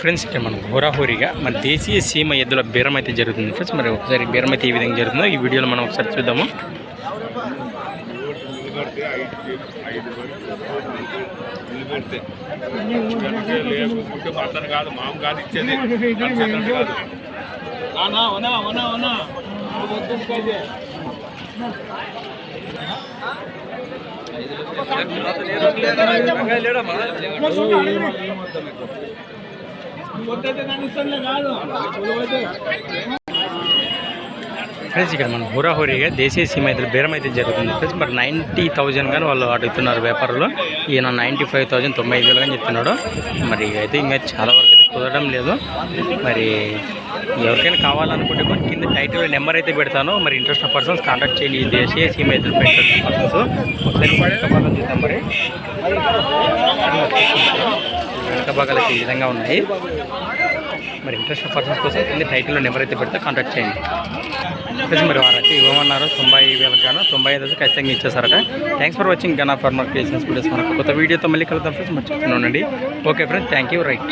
Friends ఇక్కడ మనం హోరాహోరీగా మన దేశీయ సీమ ఎద్దుల బీరం అయితే జరుగుతుంది. ఫ్రెండ్స్ మరి ఒకసారి బీరం అయితే ఏ విధంగా జరుగుతుందో ఈ వీడియోలో మనం ఒకసారి చూద్దాము. అతను కాదు మామ కాదు ఇచ్చేది కాదు ఫ్రెండ్స్ ఇక్కడ మనం హోరాహోరీగా దేశీయ సీమ ఎద్దుల బేరం అయితే జరుగుతుంది. ఫ్రెండ్స్ మరి నైంటీ థౌజండ్ కానీ వాళ్ళు అడుగుతున్నారు వ్యాపారులు. ఈయన నైంటీ ఫైవ్ థౌజండ్ తొంభై ఐదు వేలు కానీ చెప్తున్నాడు. మరి అయితే ఇంకా చాలా వరకు కుదరడం లేదు. మరి ఎవరికైనా కావాలనుకుంటే కొన్ని కింద టైటిల్ నెంబర్ అయితే పెడతాను. మరి ఇంట్రెస్ట్ పర్సన్స్ కాంటాక్ట్ చేయండి. ఈ దేశీయ సీమ అయితే పెట్టే పర్సన్స్ ఒకసారి వెనక చూద్దాం మరి. వెనక భాగాలు ఈ విధంగా ఉన్నాయి. మరి ఇంట్రెస్ట్ పర్సన్స్ కోసం కింద టైటిల్లో నెంబర్ అయితే పెడితే కాంటాక్ట్ చేయండి. మరి వారు అయితే ఇవ్వమన్నారు. తొంభై వేలకు గాను తొంభై ఐదు అయితే ఖచ్చితంగా ఇచ్చేసారట thanks for watching Gana farmer creations videos మనకు కొత్త వీడియోతో మళ్ళీ కలుద్దాం friends మర్చిపోతున్నానండి okay friends thank you right